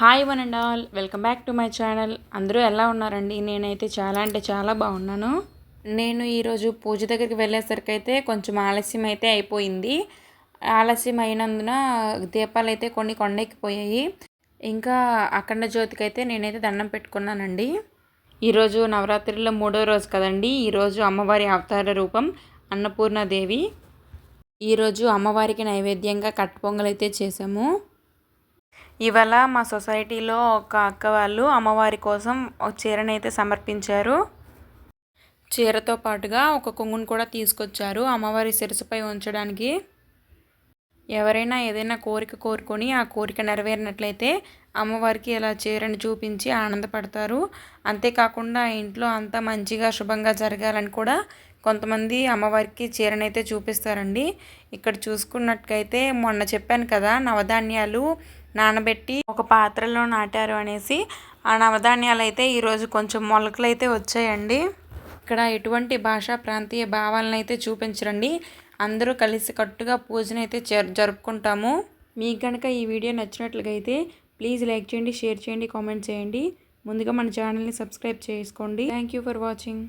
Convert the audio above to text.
Hi one and all. Welcome back to my channel. అందరూ ఎలా ఉన్నారండి? నేనైతే చాలా అంటే చాలా బాగున్నాను. నేను ఈరోజు పూజ దగ్గరికి వెళ్ళేసరికి అయితే కొంచెం ఆలస్యం అయితే అయిపోయింది. ఆలస్యం అయినందున దీపాలు అయితే కొన్ని కొండెక్కిపోయాయి ఇంకా అఖండ జ్యోతికి అయితే నేనైతే దండం పెట్టుకున్నానండి. ఈరోజు నవరాత్రిలో మూడో రోజు కదండి? ఈరోజు అమ్మవారి అవతార రూపం అన్నపూర్ణాదేవి. ఈరోజు అమ్మవారికి నైవేద్యంగా కట్ట పొంగల్ అయితే చేసాము ఇవాళ మా సొసైటీలో ఒక అక్క వాళ్ళు అమ్మవారి కోసం ఒక చీరని అయితే సమర్పించారు. చీరతో పాటుగా ఒక కొంగును కూడా తీసుకొచ్చారు అమ్మవారి శిరసుపై ఉంచడానికి. ఎవరైనా ఏదైనా కోరిక కోరుకొని ఆ కోరిక నెరవేరినట్లయితే అమ్మవారికి ఇలా చీరని చూపించి ఆనందపడతారు. అంతేకాకుండా ఇంట్లో అంతా మంచిగా శుభంగా జరగాలని కూడా కొంతమంది అమ్మవారికి చీరనైతే చూపిస్తారండి. ఇక్కడ చూసుకున్నట్టుకైతే మొన్న చెప్పాను కదా నవధాన్యాలు నానబెట్టి ఒక పాత్రలో నాటారు అనేసి ఆ నవధాన్యాలు అయితే ఈరోజు కొంచెం మొలకలు అయితే వచ్చాయండి. ఇక్కడ ఎటువంటి భాషా ప్రాంతీయ భావాలను అయితే చూపించరండి. అందరూ కలిసి కట్టుగా పూజను అయితే జరుపుకుంటాము. మీకు కనుక ఈ వీడియో నచ్చినట్లుగా అయితే ప్లీజ్ లైక్ చేయండి షేర్ చేయండి కామెంట్ చేయండి. ముందుగా మన ఛానల్ని సబ్స్క్రైబ్ చేసుకోండి. Thank you for watching.